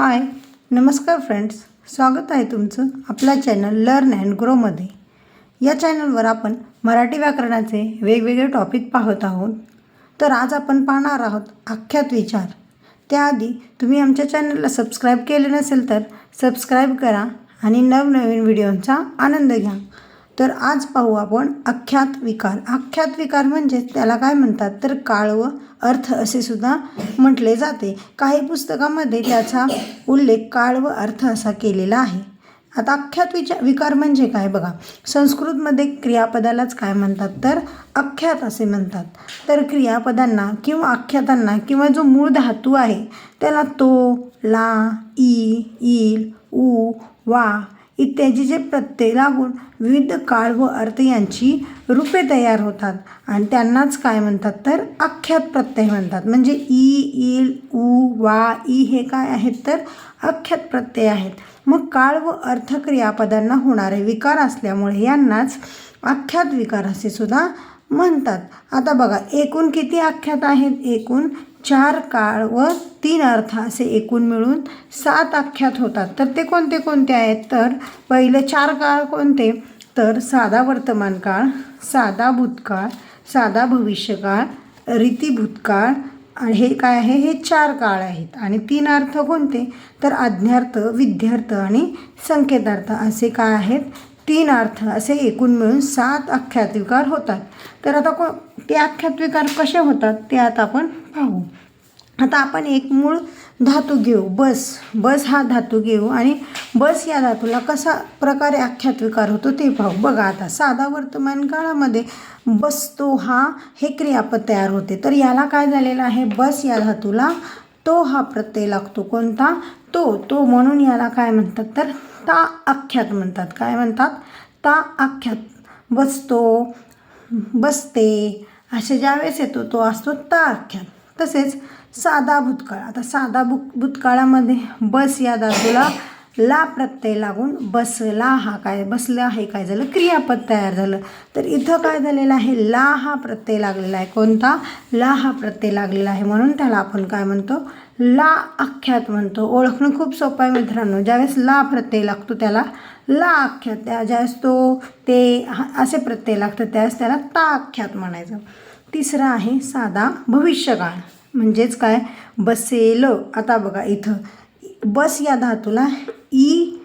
हाय नमस्कार फ्रेंड्स स्वागत आहे तुमचं आपल्या चॅनल लर्न अँड ग्रोमध्ये या चॅनलवर आपण मराठी व्याकरणाचे वेगवेगळे टॉपिक पाहत आहोत. तर आज आपण पाहणार आहोत आख्यात विचार. त्याआधी तुम्ही आमच्या चॅनलला सबस्क्राईब केले नसेल तर सबस्क्राईब करा आणि नवनवीन व्हिडिओंचा आनंद घ्या. तर आज पाहू आपण आख्यात विकार. आख्यात विकार म्हणजे त्याला काय म्हणतात? तर काळ व अर्थ असे सुद्धा म्हटले जाते. काही पुस्तकामध्ये त्याचा उल्लेख काळ व अर्थ असा केलेला आहे. आता आख्यात विचार विकार म्हणजे काय बघा? संस्कृतमध्ये क्रियापदालाच काय म्हणतात? तर आख्यात असे म्हणतात. तर क्रियापदांना किंवा आख्यातांना किंवा जो मूळ धातू आहे त्याला तो ला ई ईल उ वा इत्यादी जे प्रत्यय लागून विविध काळ व अर्थ यांची रूपे तयार होतात. आणि त्यांनाच काय म्हणतात? तर आख्यात प्रत्यय म्हणतात. म्हणजे ई इल उ वा ई हे काय आहेत? तर आख्यात प्रत्यय आहेत. मग काळ व अर्थ क्रियापदांना होणारे विकार असल्यामुळे यांनाच आख्यात विकार असे सुद्धा म्हणतात. आता बघा एकूण किती आख्यात आहेत? एकूण चार काळ व तीन अर्थ असे एकूण मिळून सात आख्यात होतात. तर ते कोणते कोणते आहेत? तर पहिले चार काळ कोणते? तर साधा वर्तमान काळ साधा भूतकाळ साधा भविष्यकाळ रीती भूतकाळ आणि हे काय आहे? हे चार काळ आहेत. आणि तीन अर्थ कोणते? तर आज्ञार्थ विद्यार्थ आणि संकेतार्थ असे काय आहेत? तीन अर्थ असे एकूण मिळून सात आख्यात विकार होतात. तर आता को ते आख्यात विकार कसे होतात ते आता आपण पाहू. आता आपण एक मूळ धातू घेऊ. बस. बस हा धातू घेऊ आणि बस या धातूला कसा प्रकारे आख्यात विकार होतो ते पाहू. बघा आता साधा वर्तमान काळामध्ये बसतो हा हे क्रियापद तयार होते. तर याला काय झालेलं आहे? बस या धातूला तो हा प्रत्यय लागतो. कोणता? तो. तो म्हणून याला काय म्हणतात? तर ता आख्यात म्हणतात. काय म्हणतात? ता आख्यात. बसतो बसते. असे ज्यावेळेस येतो तो असतो ता आख्यात तसेच साधा भूतकाळ. आता साधा भूत भूतकाळामध्ये बस या धातूला ला प्रत्यय लागून बसला हा काय बसला हे काय झालं? क्रियापद तयार झालं. तर इथं काय झालेलं आहे? ला हा प्रत्यय लागलेला आहे. कोणता? ला हा प्रत्यय लागलेला आहे म्हणून त्याला आपण काय म्हणतो? ला आख्यात म्हणतो. ओळखणं खूप सोपं आहे मित्रांनो. ज्यावेळेस ला प्रत्यय लागतो त्याला ला आख्यात त्या ज्यावेळेस तो ते असे प्रत्यय लागतात त्यावेळेस त्याला ता आख्यात म्हणायचं. तिसरं आहे साधा भविष्यकाळ. म्हणजेच काय? बसेल. आता बघा इथं. बस या धातूला ई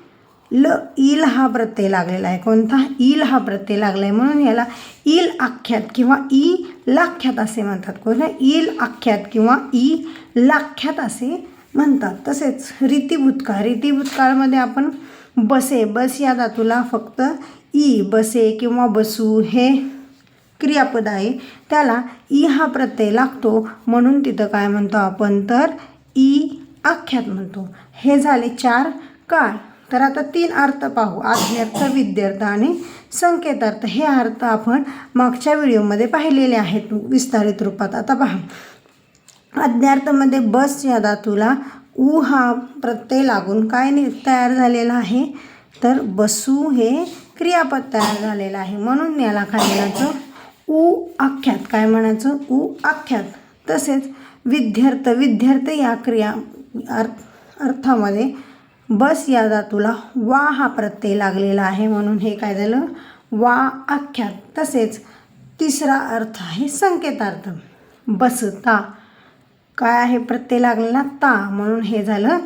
ल ईल हा प्रत्यय लागलेला आहे. कोणता? ईल हा प्रत्यय लागला आहे म्हणून याला ईल आख्यात किंवा ई लाख्यात असे म्हणतात. कोणत्या ईल आख्यात किंवा ई लाख्यात असे म्हणतात. तसेच रीतीभूतकाळ. रीतीभूतकाळमध्ये आपण बसे. बस या धातूला फक्त ई बसे किंवा बसू हे क्रियापद आहे. त्याला ई हा प्रत्यय लागतो म्हणून तिथं काय म्हणतो आपण? तर ई आख्यात म्हणतो. हे झाले चार काळ. तर आता तीन अर्थ पाहू. आज्ञार्थ विद्यार्थ आणि संकेतार्थ. हे अर्थ आपण मागच्या व्हिडिओमध्ये पाहिलेले आहेत. विस्तारित रूपात आता पहा. अज्ञार्थमध्ये बस या धातूला ऊ हा प्रत्यय लागून काय नि तयार झालेला आहे? तर बसू हे क्रियापद तयार झालेलं आहे. म्हणून याला काय म्हणायचं? उ आख्यात. काय म्हणायचं? उ आख्यात. तसेच विद्यार्थ विद्यार्थ या क्रिया अर्थ अर्थामध्ये बस या धातूला वा हा प्रत्यय लागलेला आहे म्हणून हे काय झालं? वा आख्यात. तसेच तिसरा अर्थ आहे संकेतार्थ. बसता. काय आहे? प्रत्यय लागलेला ता म्हणून हे झालं.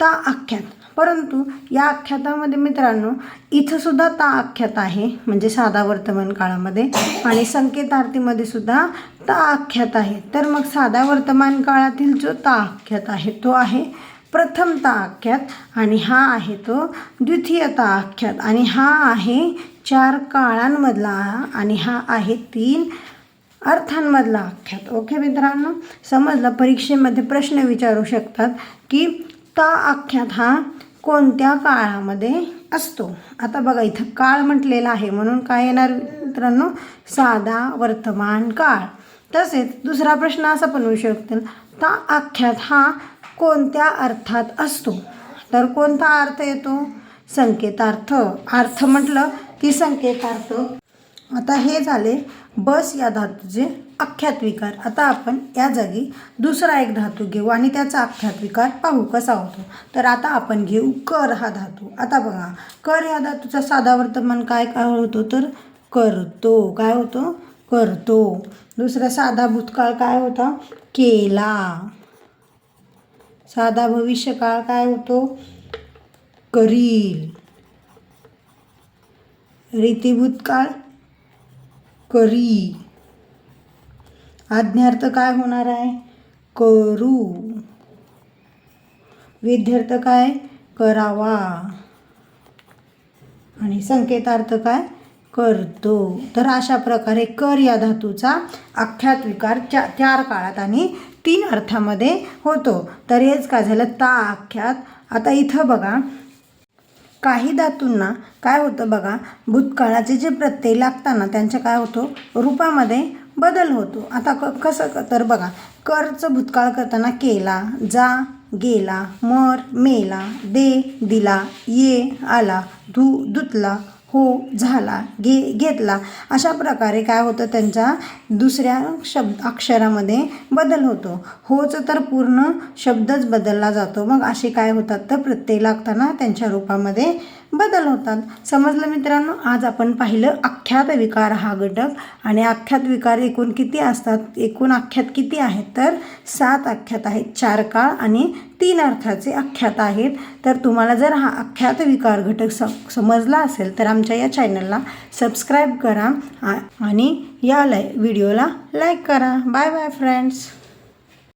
ता आख्यात. परंतु या आख्यातामध्ये मित्रांनो इथंसुद्धा ता आख्यात आहे म्हणजे साधा वर्तमान काळामध्ये आणि संकेतार्थीमध्ये सुद्धा ता आख्यात आहे. तर मग साधा वर्तमान काळातील जो ता आख्यात आहे तो आहे प्रथम ता आख्यात आणि हा आहे तो द्वितीय ता आख्यात आणि हा आहे चार काळांमधला आणि हा आहे तीन अर्थांमधला आख्यात. ओके मित्रांनो समजलं? परीक्षेमध्ये प्रश्न विचारू शकतात की ता आख्यात हा कोणत्या काळामध्ये असतो? आता बघा इथं काळ म्हटलेला आहे म्हणून काय येणार मित्रांनो? साधा वर्तमान काळ. तसेच दुसरा प्रश्न असा पण होऊ शकतो ता आख्यात हा कोणत्या अर्थात असतो? तर कोणता अर्थ येतो? संकेतार्थ. अर्थ म्हटलं की संकेतार्थ. आता हे झाले बस या धातूचे अख्यात विकार. आता आपण या जागी दुसरा एक धातू घेऊ आणि त्याचा अख्यात विकार पाहू कसा होतो. तर आता आपण घेऊ कर हा धातू. आता बघा कर या धातूचा साधा वर्तमान काय काय होतो? तर करतो. काय होतो? करतो. दुसरा साधा भूतकाळ काय होता? केला. साधा भविष्यकाळ काय होतो? करील. रीतिभूतकाळ करी. आज्ञार्थ काय होणार आहे? करू. विद्यार्थ काय? करावा. आणि संकेतार्थ काय? करतो. तर अशा प्रकारे कर या धातूचा आख्यात विकार चा चार काळात आणि तीन अर्थामध्ये होतो. तर हेच काय झालं? ता आख्यात. आता इथं बघा काही धातूंना काय होतं बघा? भूतकाळाचे जे प्रत्यय लागताना त्यांच्या काय होतो? रूपामध्ये बदल होतो. आता क कसं क- तर बघा करचं भूतकाळ करताना केला जा गेला मर मेला दे दिला ये आला धू धुतला हो झाला घे घेतला. अशा प्रकारे काय होतं त्यांचा दुसऱ्या शब्द अक्षरामध्ये बदल होतो. होचं तर पूर्ण शब्दच बदलला जातो. मग असे काय होतात तर प्रत्यय लागताना त्यांच्या रूपामध्ये बदल होतात. समजलं मित्रांनो? आज आपण पाहिलं आख्यात विकार हा घटक आणि आख्यात विकार एकूण किती असतात? एकूण आख्यात किती आहेत? तर सात आख्यात आहेत. चार काळ आणि तीन अर्थाचे आख्यात आहेत. तर तुम्हाला जर हा आख्यात विकार घटक सम समजला असेल तर आमच्या या चॅनलला सबस्क्राईब करा आ- आणि या लाय व्हिडिओला लाईक करा. Bye bye friends.